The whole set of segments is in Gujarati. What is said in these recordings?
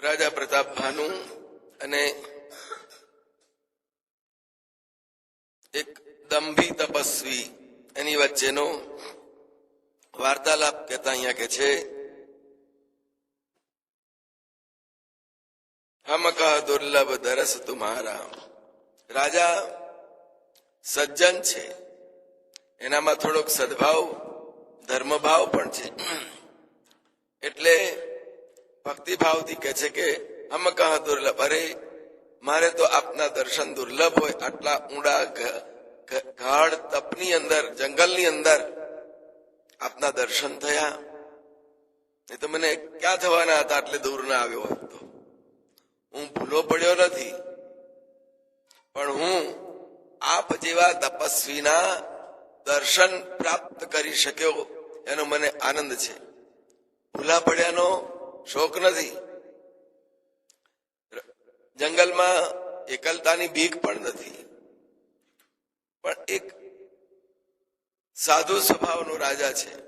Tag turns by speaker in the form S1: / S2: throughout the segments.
S1: રાજા પ્રતાપ ભાનુ અને એક દંભી તપસ્વી, એની વચ્ચેનો વાર્તાલાપ કહેતા અહીંયા કે છે હમકા દુર્લભ દરસ તુમારા રાજા સજ્જન છે. એનામાં થોડોક સદભાવ, ધર્મભાવ પણ છે. એટલે ભક્તિભાવથી કહે છે કે અમ કહ દુર્લભ? અરે, મારે તો આપના દર્શન દુર્લભ હોય. આટલા ઊંડા ગાઢ તપની અંદર, જંગલની અંદર આપના દર્શન થયા. એ તો મને ક્યાં થવાના હતા એટલે દૂર ના આવ્યો તો? હું ભૂલો પડ્યો નથી. પણ હું આપ જેવા તપસ્વીના દર્શન પ્રાપ્ત કરી શક્યો, એનો મને આનંદ છે. ભૂલા પડ્યાનો શોક નથી. જંગલમાં એકલતાની બીક પણ નથી. પણ એક સાધુ સ્વભાવનો રાજા છે.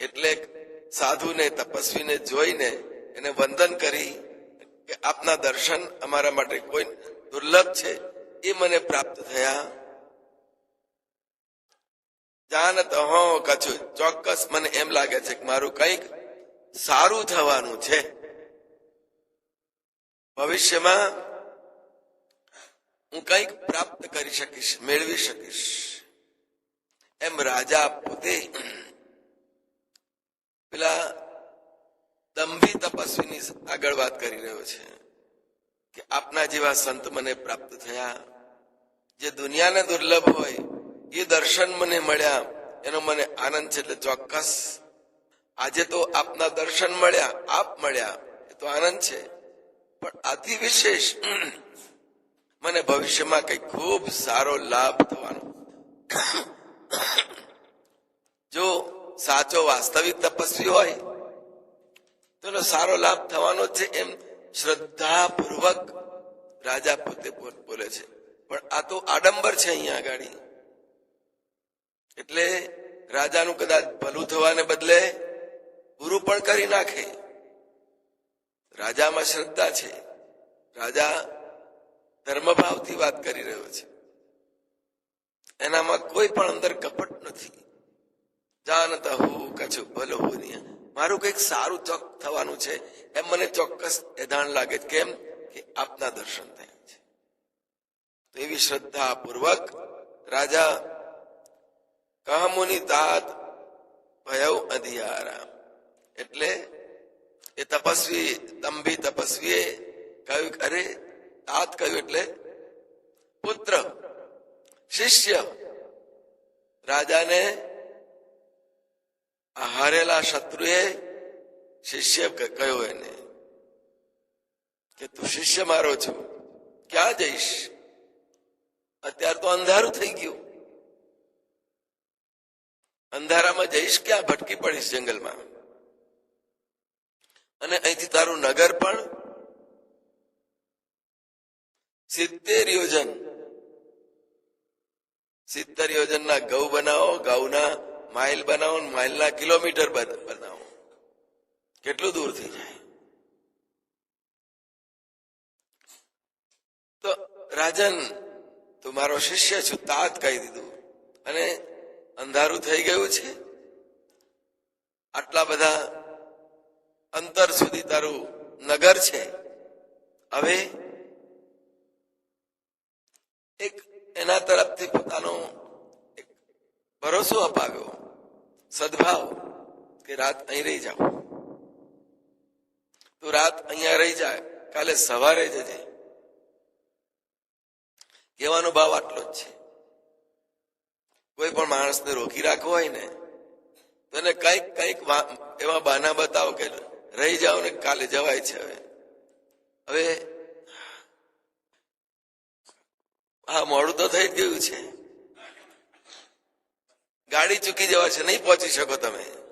S1: એટલે સાધુને, તપસ્વીને જોઈને એને વંદન કરી કે આપના દર્શન અમારા માટે કોઈ દુર્લભ છે. એ મને પ્રાપ્ત થયા. જાનત હો કછું. ચોક્કસ મને એમ લાગે છે કે મારું કંઈક સારું થવાનું છે. ભવિષ્યમાં હું કંઈક પ્રાપ્ત કરી શકીશ, મેળવી શકીશ. એમ રાજા પોતે પેલા દંભી તપસ્વીની આગળ વાત કરી રહ્યો છે કે આપના જેવા સંત મને પ્રાપ્ત થયા. જે દુનિયાને દુર્લભ હોય, એ દર્શન મને મળ્યા. એનો મને આનંદ છે એટલે ચોક્કસ આજે તો આપના દર્શન મળ્યા, આપ મળ્યા. એ તો આનંદ છે. પણ અતિ વિશેષ, મને ભવિષ્યમાં કઈ ખૂબ સારો લાભ થવાનો. જો સાચો વાસ્તવિક તપસ્વી હોય, તો સારો લાભ થવાનો છે એમ શ્રદ્ધાપૂર્વક રાજા પોતે બોલે છે. પણ આ તો આડંબર છે અહીંયા આગળ. એટલે રાજાનું કદાચ ભલું થવાને બદલે બુરું પણ કરી નાખે. રાજામાં શ્રદ્ધા છે. રાજા ધર્મભાવથી વાત કરી રહ્યો છે. એનામાં કોઈ પણ અંદર કપટ નથી. જાણતા હું કછું ભલો હું મારું કંઈક સારું ચોક થવાનું છે. એમ મને ચોક્કસ એધાણ લાગે કેમ? કે આપના દર્શન થયા છે. એવી શ્રદ્ધા પૂર્વક રાજા કહમુની તાત ભયવ અધિયારા એટલે એ તપસ્વી દંભી તપસ્વીએ કહ્યું અરે, તાત કહ્યું એટલે પુત્ર, શિષ્ય, રાજાને હારેલા શત્રુએ શિષ્ય કહ્યો એને કે તું શિષ્ય મારો છું, ક્યાં જઈશ? અત્યારે તો અંધારું થઈ ગયું. અંધારામાં જઈશ ક્યાં? ભટકી પડીશ જંગલમાં. અને અહીંથી તારું નગર પણ સિત્તેર યોજન. સિત્તેર યોજનના ઘઉં બનાવો ગૌના માઇલ બનાવો માઇલના કિલોમીટર બન- બનાવો. કેટલું દૂર થઈ જાય? તો રાજન, તું મારો શિષ્ય છું, તાત કહી દીધું. અને અંધારું થઈ ગયું છે? આટલા બધા અંતર સુધી તારું નગર છે. હવે એક એના તરફથી પોતાનો ભરોસો અપાવ્યો. સદભાવ કે રાત અહીં રહી જાઓ. તું રાત અહીંયા રહી જાય, કાલે સવારે જજે. કહેવાનો ભાવ આટલો જ છે. કોઈ પણ માણસને રોકી રાખવો હોય ને, તો એને કંઈક કંઈક એવા બહાના બતાવો કે રહી જાઓ ને કાલે જવાય છે હવે. હવે હા મોડું તો થઈ ગયું છે. ગાડી ચૂકી જવા છે, નહીં પહોંચી શકો તમે.